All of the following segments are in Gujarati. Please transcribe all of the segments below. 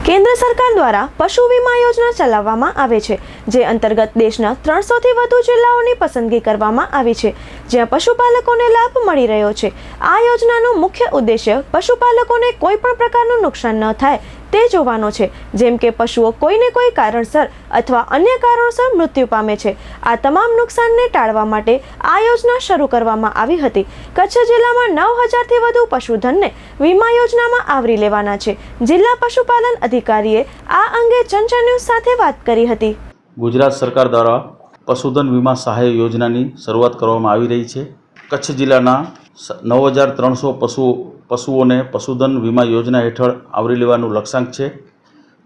કેન્દ્ર સરકાર દ્વારા પશુ વીમા યોજના ચલાવવામાં આવે છે, જે અંતર્ગત દેશના ત્રણસોથી વધુ જિલ્લાઓની પસંદગી કરવામાં આવી છે, જ્યાં પશુપાલકોને લાભ મળી રહ્યો છે. આ યોજનાનો મુખ્ય ઉદ્દેશ્ય પશુપાલકોને કોઈ પણ પ્રકારનું નુકસાન ન થાય તે જોવાનો છે, જેમ કે પશુઓ કોઈને કોઈ કારણસર અથવા અન્ય કારણોસર મૃત્યુ પામે છે. આ તમામ નુકસાનને ટાળવા માટે આ યોજના શરૂ કરવામાં આવી હતી. કચ્છ જિલ્લામાં નવ હજારથી વધુ પશુધનને વીમા યોજનામાં આવરી લેવાના છે. જિલ્લા પશુપાલન અધિકારીએ આ અંગે ચંચળ ન્યૂઝ સાથે વાત કરી હતી. ગુજરાત સરકાર દ્વારા પશુધન વીમા સહાય યોજનાની શરૂઆત કરવામાં આવી રહી છે. કચ્છ જિલ્લાના નવ હજાર ત્રણસો પશુ પશુઓને પશુધન વીમા યોજના હેઠળ આવરી લેવાનું લક્ષ્યાંક છે.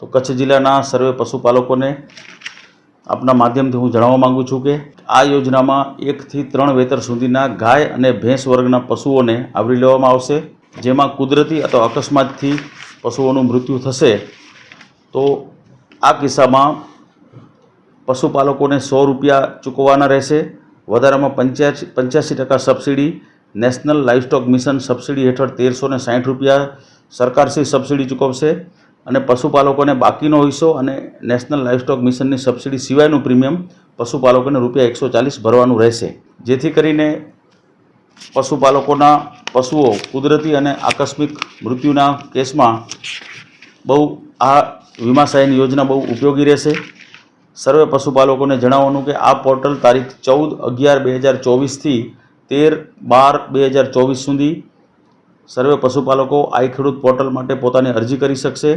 તો કચ્છ જિલ્લાના સર્વે પશુપાલકોને આપના માધ્યમથી હું જણાવવા માગું છું કે આ યોજનામાં એકથી ત્રણ વેતર સુધીના ગાય અને ભેંસ વર્ગના પશુઓને આવરી લેવામાં આવશે. જેમાં કુદરતી અથવા અકસ્માતથી પશુઓનું મૃત્યુ થશે. તો આ કિસ્સામાં પશુપાલકોને સો રૂપિયા ચૂકવવાના રહેશે. વધારામાં પંચ્યાસી પંચ્યાસી ટકા subsidy national livestock mission subsidy હેઠળ તેરસો ને સાઠ રૂપિયા સરકારશ્રી સબસિડી ચૂકવશે અને પશુપાલકોને બાકીનો હિસ્સો અને નેશનલ લાઇવસ્ટોક મિશનની સબસિડી સિવાયનું પ્રીમિયમ પશુપાલકોને રૂપિયા એકસો ચાલીસ ભરવાનું રહેશે. જેથી કરીને પશુપાલકોના પશુઓ કુદરતી અને આકસ્મિક મૃત્યુના કેસમાં બહુ આ વીમા સહાયની યોજના બહુ ઉપયોગી રહેશે. સર્વે પશુપાલકોને જણાવવાનું કે આ પોર્ટલ તારીખ ચૌદ અગિયાર બે હજાર ચોવીસથી તેર બાર બે હજાર ચોવીસ સુધી સર્વે પશુપાલકો આઈ ખેડૂત પોર્ટલ માટે પોતાની અરજી કરી શકશે.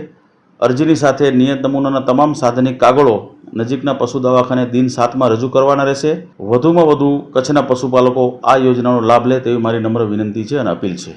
અરજીની સાથે નિયત નમૂનાના તમામ સાધનિક કાગળો નજીકના પશુ દવાખાને દિન સાતમાં રજૂ કરવાના રહેશે. વધુમાં વધુ કચ્છના પશુપાલકો આ યોજનાનો લાભ લે તેવી મારી નમ્ર વિનંતી છે અને અપીલ છે.